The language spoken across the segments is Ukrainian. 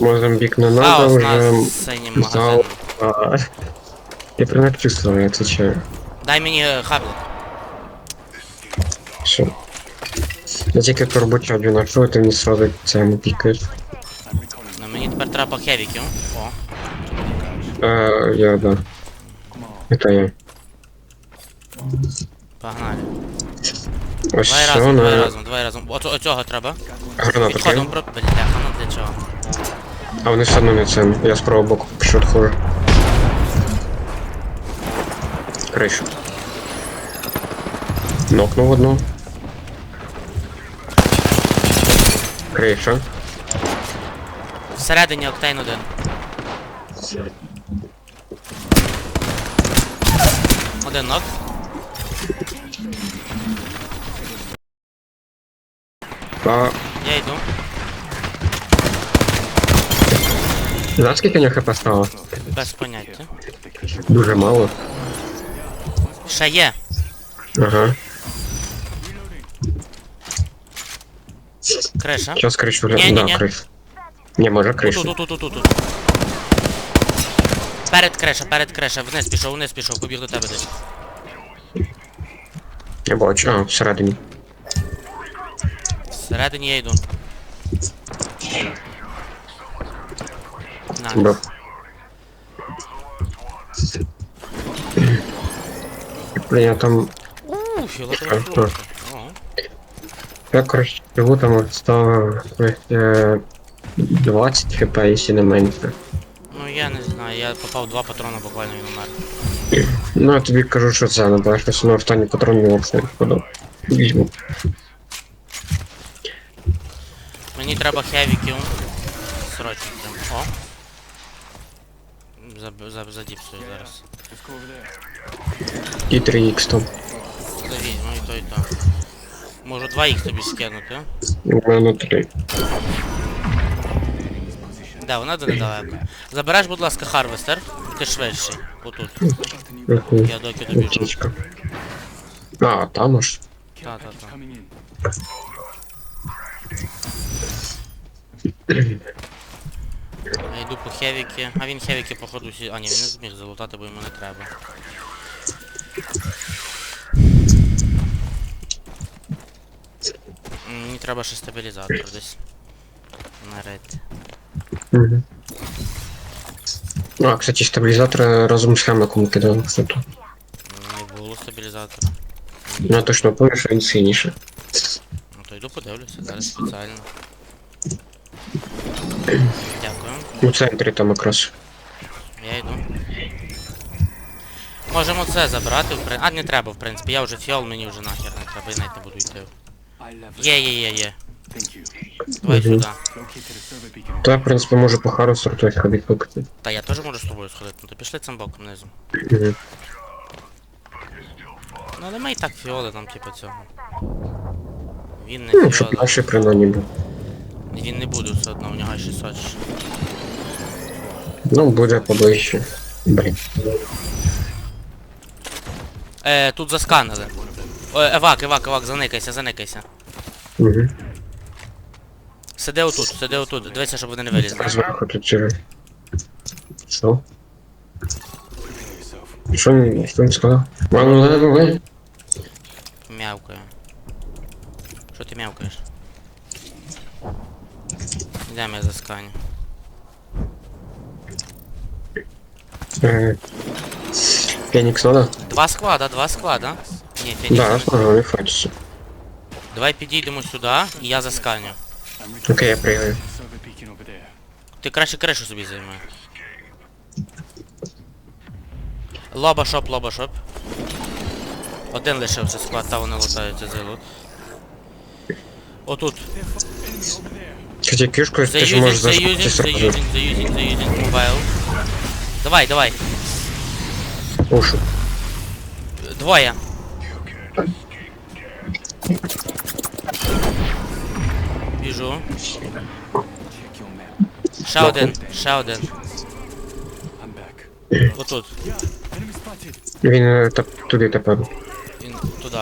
Мозамбик А, надо ось уже. нас синім. А, Я прям чувствую, я отвечаю. Дай мені е, хаблик. Все. Я тільки по роботі один знайшов, ти мені сразу йому пікаєш. Ну мені тепер треба хевіків. О. Е, я, да. Это я. Погнали. Ось Давай все, разом, давай на разом, давай разом. Оцього треба. гранату Підходимо кинув. про... Бляха, ну для? А вони все одно не це. Я з правого боку пишу відходжу. Кришу. Нокнув одну. Криша. Всередині октейн один. Один нок. А, Я йду. Знаєш, скільки у нього хп стало? Без поняття. Дуже мало. Ще є. Ага. Криша. Сейчас кришу Ні-ні-ні. глянь. Не, може кришу. Тут, тут, тут, тут, тут. Перед криша, перед криша. Вниз пішов, вниз пішов, побіг до тебе десь. Я бачу, а, всередині. Всередині я йду. На. Да. Блин, я там... Ууу, фіолетова Ага. трубка. О. Я, короче, живу там стало е, 20 хп, якщо не менше. Ну я не знаю, я попав в два патрони буквально і умер. Ну, я тобі кажу, що це, не бачиш, що на останній патрон не взагалі не впадав. Візьму. Мені треба хевіків. Срочно прям. О. Заб, заб, задіпсую зараз. І 3х там. Завізьму і то, і то. Можу 2х тобі скинути. У мене 3. Да, вона до недалеко. Забереш, будь ласка, харвестер. Ти швидший. Отут. Угу. Я доки добіжу. А, там аж. Та-та-та. Я йду по хевіки. А він хевіки походу сі. А ні, він не зміг залутати, бо йому не треба. Мені треба ще стабілізатор десь. Нарити. Угу. А, кстати, стабілізатор разом з хемиком кидав, кстати. Не було стабілізатора. Ну, точно пам'ятаю, що він сильніше. Ну то йду подивлюся, зараз спеціально. У центрі там якраз. Я йду. Можемо це забрати, в при... А не треба, в принципі, я вже фіол, мені вже нахер не треба, я навіть не буду йти. Є, є, є, є. Давай сюди. То в принципі, можу по хару сортувати ходити покати. Та я теж можу з тобою сходити, ну то пішли цим боком низу. Угу. Ну але ми і так фіоли там, типу, цього. Він не Ну, щоб фіоли. наші принаймні був. Він не буде все одно, у нього 600. ж. Ну, буде поближче. Блін. Е, тут засканили. О, евак, евак, евак, заникайся, заникайся. Угу. Сиди отут, сиди отут, дивися, щоб вони не вилізли. Зверху тут через. Що? Що він, що він сказав? Ладно, ладно, ладно. Мявкаю. Що ти мявкаєш? Йдемо я засканю. Фенікс надо? Два склада, два склада. Ні, Фенікс. Да, не- смогу, не хочеться. Давай підійдемо сюди і я засканю. Окей, я пригаю. Ти краще кришу собі займи. Лоба шоп, лоба шоп. Один лишився склад, та вони лутаються за лут. Отут. Кстати, кишку, ти ж можеш заюзінг, зашити сразу. заюзінг, заюзінг, заюзінг, мобайл. Давай, давай. Ушу. Двоє. Біжу. Ще один, ще один. Отут. Він е, тап- туди тепер. Він туди.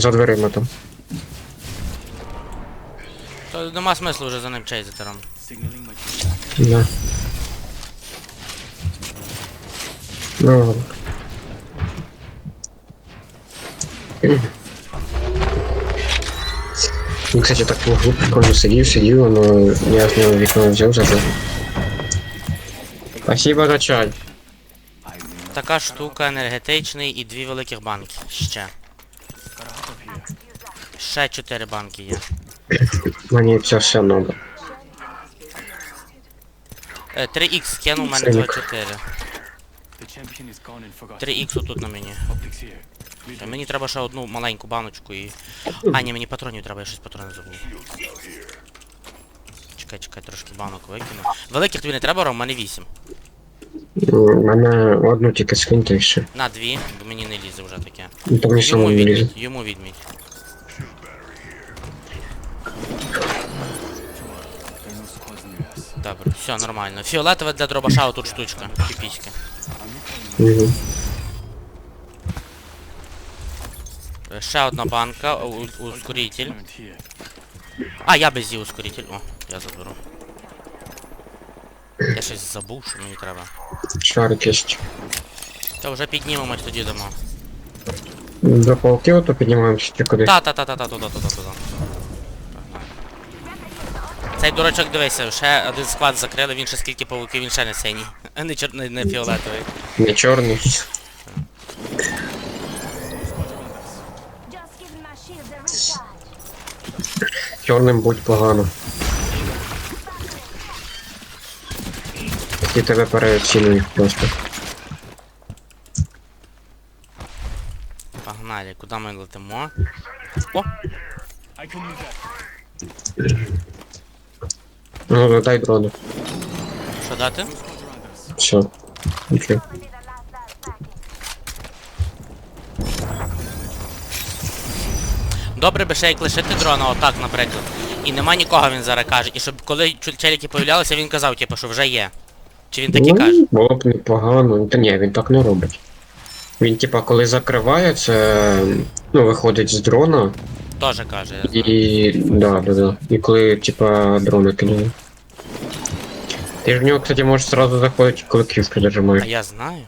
За дверима там. То нема смислу вже за ним чейзити, Ром. Signaling my team. Да. Ну, ладно. Ну, кстати, так в углу прикольно сидів, сидів, но я з нього вікно взяв зажав. Спасибо за чай. Така штука, енергетичний і дві великих банки. Ще. Ще чотири банки є. Мені це все надо. Е, 3х скинув, у мене Синік. 24. The champion is gone and forgotten. 3х отут на мені. Е, Мені треба ще одну маленьку баночку і. А, ні, мені патронів треба, я щось патрони забув. Чекай, чекай, трошки банок викину. Великих тобі не треба, Ром, у мене 8. У мене одну тільки скиньте і все. На дві, бо мені не лізе вже таке. Ну, Йому відмідь, йому відмідь. Добре, все нормально. Фіолетове для дробаша тут штучка. Піпіська. Угу. Е, Ще одна банка, у- у- ускоритель. Learned here. А, я без її ускоритель. О, я заберу. Я щось забув, що мені треба. Шарик є. Та вже піднімемось тоді дамо. До пауків, то піднімаємося чи кудись. Та, та, та, та, та, туди, туди, туди. Цей дурачок дивися, ще один склад закрили, він ще скільки павуків, він ще не синій. Не чор... не, фіолетовий. Не чорний. Чорним будь погано. Такі тебе переоцінюють просто. Погнали, куди ми летимо? О, I can use that. Ну, дай дрону. що дати? Все. Нічого. Добре би ще як лишити дрона, отак, наприклад. І нема нікого, він зараз каже. І щоб коли челіки появлялися, він казав, типу, що вже є. Чи він так і каже? Ну, було б непогано. Та ні, він так не робить. Він, типа, коли закриває, це ну, виходить з дрона Тоже каже, я знаю. і. Да, да, да. І коли, типа, дрона кидає. Ти ж в нього, кстати, можеш сразу заходити, коли квістку А зажимаєш. я знаю.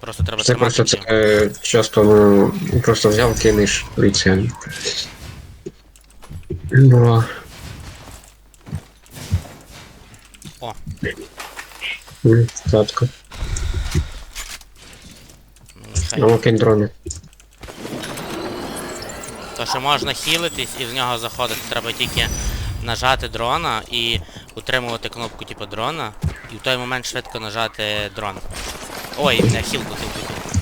Просто треба Це тримати. просто це ці. е, часто ну, просто взяв, кинеш і це. Ну, О, м, Татко. мені хай. Ну, дрони. То що можна хілитись і в нього заходити, треба тільки нажати дрона і утримувати кнопку типу дрона, і в той момент швидко нажати дрон. Ой, не хілку, хілку, хілку.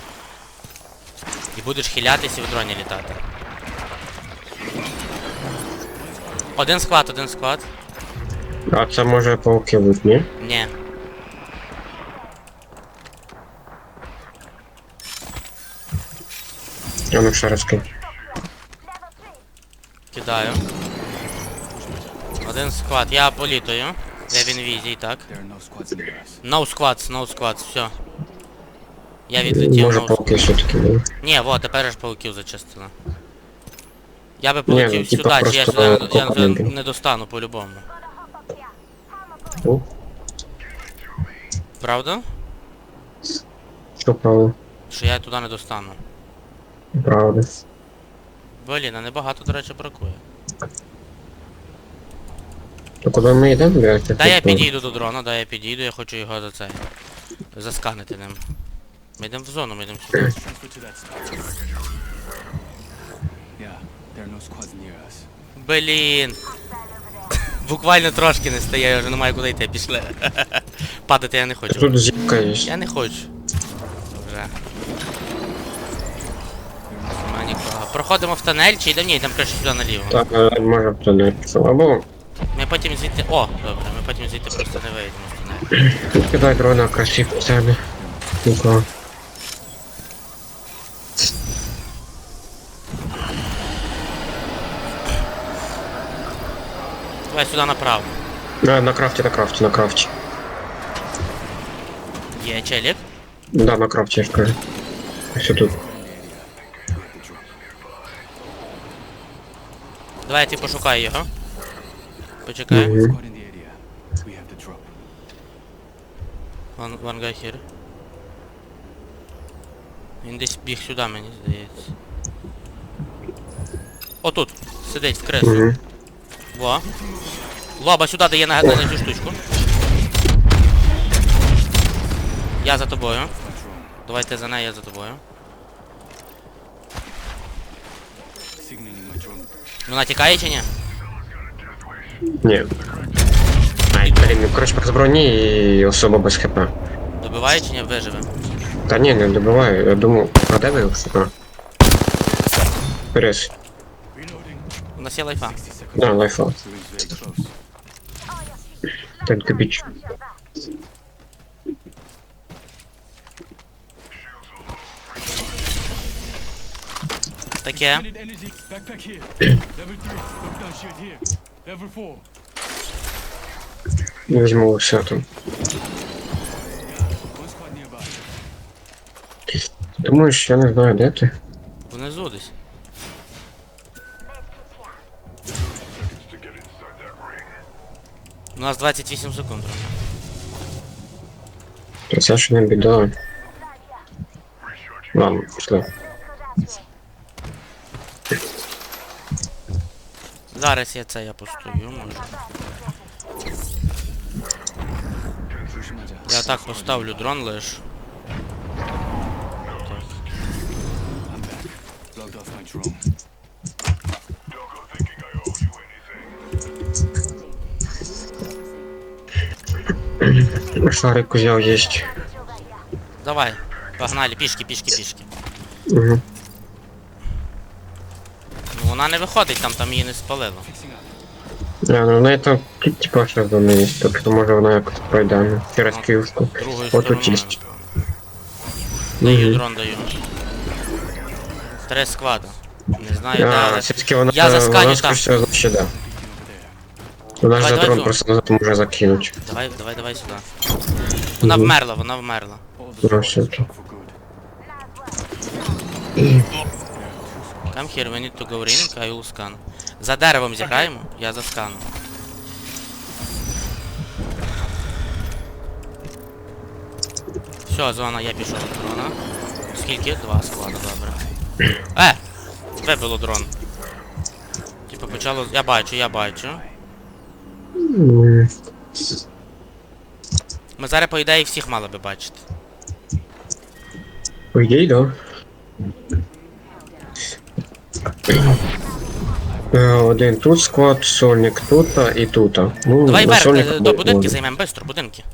І будеш хилятись і в дроні літати. Один склад, один склад. А це може пауки бути, ні? Ні. А ну ще раз кинь. Кидаю. Один склад, я політаю. Я в інвізії, так. No squads. No squads, все. Я відлетів Може no пауки все-таки були. Ні, во, тепер ж пауків зачистила. Я би полетів ну, сюди, чи я сюди я копанути. не достану по-любому. Правда? що правда? Що я туди не достану. Правда. Блін, а небагато, до речі, бракує. То куди ми йдемо? Так Дай я підійду до дрона, дай я підійду, я хочу його за це. Засканити ним. Ми йдемо в зону, ми йдемо сюди. Блін. Буквально трошки не стає, я вже не маю куди йти, пішли. Падати я не хочу. Тут зіпка є. Я не хочу. Вже. Нема нікого. Проходимо в тунель чи йдемо? Ні, йдемо краще сюди наліво. Так, е, може в туди пішов. Або Ми потім звідти. О, добре, ми потім звідти просто не вийдемо в тунель. кидай дрона красив спеціально. Нікого. Давай сюди направо. На, на крафті, на крафті, на крафті. Є челік. Да, на крафті, я ж кажу. Ось тут. Давай я ти пошукаю його. Почекай. To drop. One, one guy here. Він десь біг сюди, мені здається. Отут. Сидить в креслі. Во. Лоба сюди дає на, на цю штучку. Я за тобою. Давайте за нею, я за тобою. Вона тікає чи ні? Ні. Ай, блін, ну, коротше, без броні і особа без хп. Добиває чи ні? Виживе. Та ні, не добиваю. Я думав, а де ви хп? Перес. Reloading. У нас є лайфа. 60 seconds. Да, лайфа. Rings very close. Так, кабіч. 4. Візьму все там. One squad nearby. Думаєш, я не знаю, де ти? Внизу десь. У нас 28 секунд. Рома. Та Це ж не біда. Ладно, пішли. Зараз я це я постою, може. Я так поставлю дрон лиш. Шарик взяв єсть. Давай, погнали, пішки, пішки, пішки. Угу. Ну вона не виходить там, там її не спалило. А, ну на это типа ще є, так що може вона якось пройде ну, через київську. От є. Даю дрон даю. Три сквада. Не знаю, де, але... все-таки вона, Я засканю вона там. значить, да. Вона ж за дрон просто назад може закинуть. Давай, давай, давай сюди. Вона вмерла, вона вмерла. All Come here, we need to go ring, I will scan. За деревом зіграємо, я заскану. Все, зона, я пішов дрона. Скільки? Два склади, добре. Е! Вибило дрон. Типа почало. Я бачу, я бачу. Ми зараз, по ідеї, всіх мали би бачити. По ідеї, да. Е, Один тут склад, сольник тут і тут. Ну, Давай е, до будинки займемо, бистро, будинки.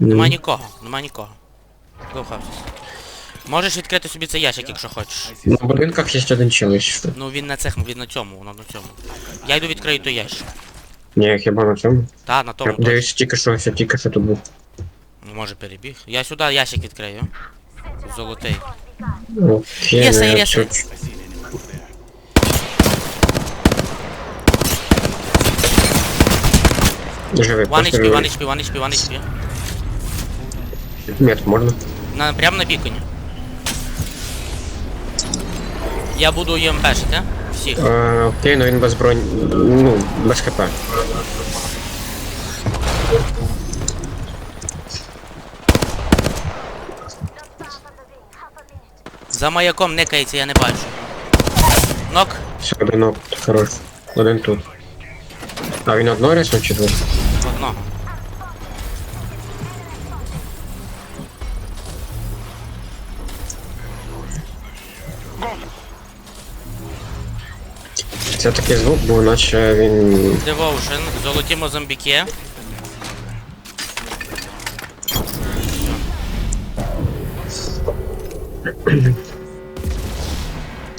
Нема нікого, нема нікого. Можеш відкрити собі цей ящик, якщо хочеш. На будинках є один челищ. Ну він на цих, він на цьому, на цьому. Я йду відкрию той ящик. Ні, хіба на цьому? Та, на Я тому дивлюсь, тільки що, все, тільки що тут був. Ну, Може перебіг. Я сюди ящик відкрию. Золотий. Окей, Є, ну, є, є. One просто HP, живий. one HP, one HP, one HP. Мет можна? На, прямо на біконі. Я буду їм пешити, всіх. Е, окей, ну він без бронь... Ну, без хп. За маяком никається, я не бачу. Нок. Все, один оп, хорош. Один тут. А він одно рясно чи двох? Одного. Це такий звук був, наче він... Devotion, золоті мозамбіки.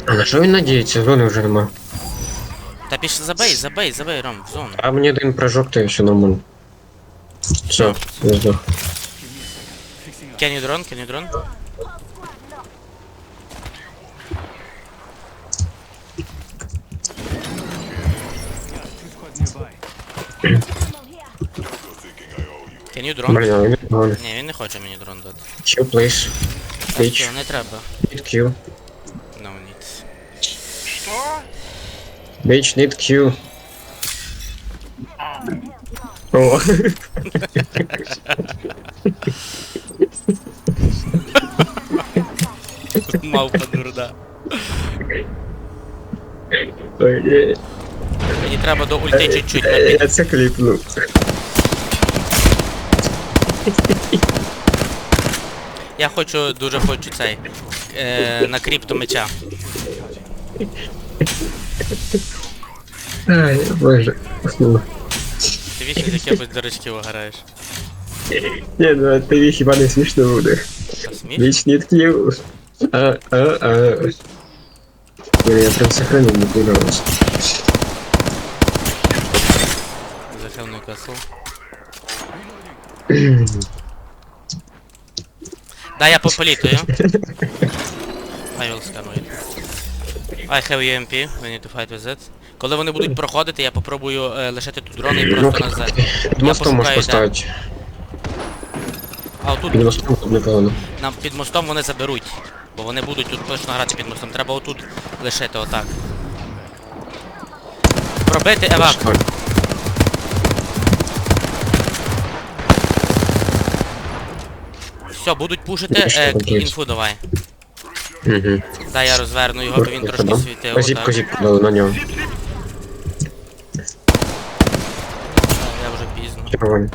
А на що він надіється? Зони вже нема. Та пішли забей, забей, забей, Ром, в зону. А мені один прыжок, то і все нормально. Все, я здох. Can you drone, can you drone? Two squads nearby. Can you drone? Блін, а він непоганий. Ні, він не хоче мені дрон дати. Q, please. А Bitch. що, не треба. Need Q. No need. Bitch, need Q. О, Мавпа дурна. ой, Мені треба до ульти чуть-чуть. я, я це кліпну. Я хочу, дуже хочу цей. Е, на кріпту меча. Ай, боже. Ну, Ти вічно з якихось дурачків граєш. Ні, ну тобі хіба не смішно буде. Та смішно. Вічні такі. А, а, а. Блін, Я прям сохранив, не подобалось. Захилний касл. Да, я пополітую. I will scan it. I have UMP, we need to fight with it. Коли вони будуть проходити, я попробую е, лишити тут дрони і просто назад. Під мостом можеш пошукаю, де. поставити. А отут Під мостом тут непогано. нам під мостом вони заберуть. Бо вони будуть тут точно грати під мостом. Треба отут лишити отак. Пробити евак. Що? Все, будуть пушити, Ну, що е, інфу давай. Угу. Да, я розверну його, бо він трошки світив. Козіп, отак. козіп дали на нього. Я вже пізно. Червоні.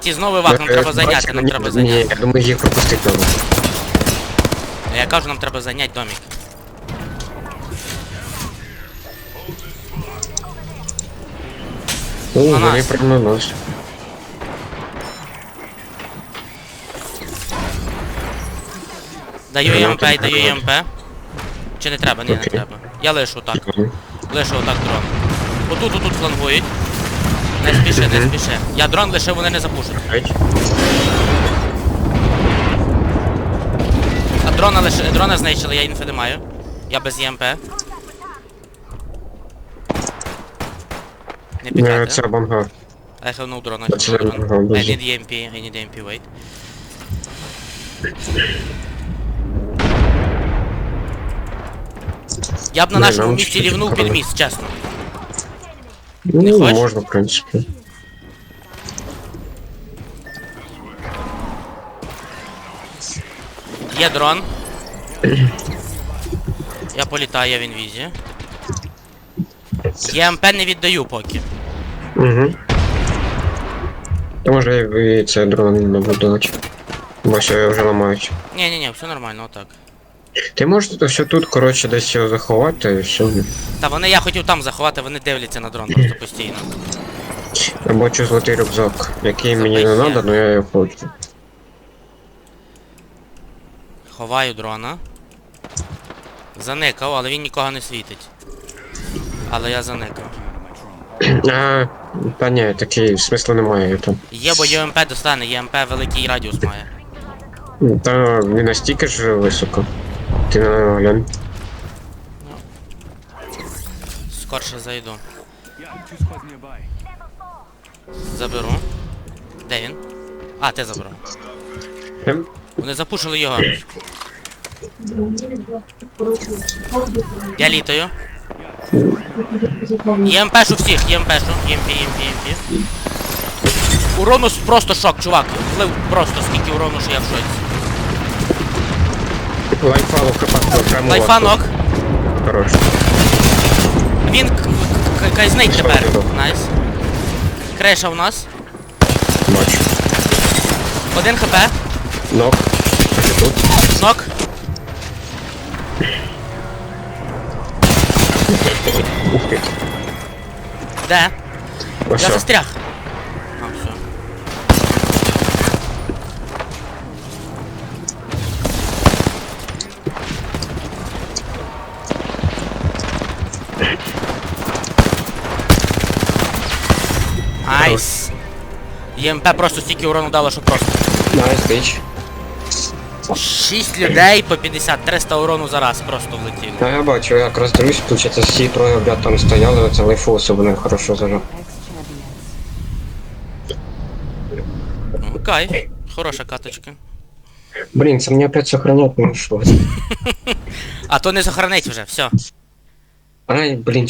Ті знову евак, нам Е, треба зайняти, нам ні, треба Ні, зайняти. я думаю, їх пропустити треба. Я кажу, нам треба зайняти домик. О, На вони нас. прямо на нас. Даю Е, ЄМП, ну, даю ЄМП. Чи не треба? Ні, не треба. Я лишу так. Лишу отак дрон. Отут, отут флангують. Не спіши, не спіши. Я дрон лишив, вони не запушать. А дрона лише дрона знищили, я інфи не маю. Я без ЄМП. Не Е, підняти. Це бомга. I have no drone, I have no drone. I need EMP, I need EMP, wait. Я б на Не, нашому нам місці лівнув під міст, чесно. Ну, хочеш? можна, в принципі. Є дрон. Я політаю, я в інвізі. ЄМП не віддаю поки. Угу. То може і це дрон не буду. Бо ще вже ламають. Ні, ні, ні, все нормально, отак. Ти можеш тут все тут, коротше, десь його заховати і все. Та вони я хотів там заховати, вони дивляться на дрон просто постійно. Я бачу золотий рюкзак, який мені не треба, але я його хочу. Ховаю дрона. Заникав, але він нікого не світить. Але я заникав. А, та ні, такий смислу немає там. Є, бо ЄМП достане, ЄМП великий радіус має. Та не настільки ж високо. Ти глянь. Скорше зайду. Заберу. Де він? А, ти забрав. Ем, Вони запушили його. Я літаю. ЄМПшу всіх, ЄМПшу. ЄМП, ЄМП, ЄМП. Урону просто шок, чувак. Влив просто скільки урону, що я в шоці. Лайфа лока прямо. Лайфанок. Хорош. Він казнить тепер. Найс. Креша у нас. Бачу. Один хп. Нок. Нок. Ух ти. Де? Я застряг. ЄМП просто стільки урону дало, що просто. Найс, бич. 6 людей по 50, 300 урону за раз просто влетіло. Та я бачу, я якраз дивлюсь, получается, всі троє ребят там стояли, оце лайфу особливо хорошо зажав. Ну, кайф. Хороша каточка. Блін, це мені опять сохранять не йшло. А то не сохранить вже, все. Ай, блін,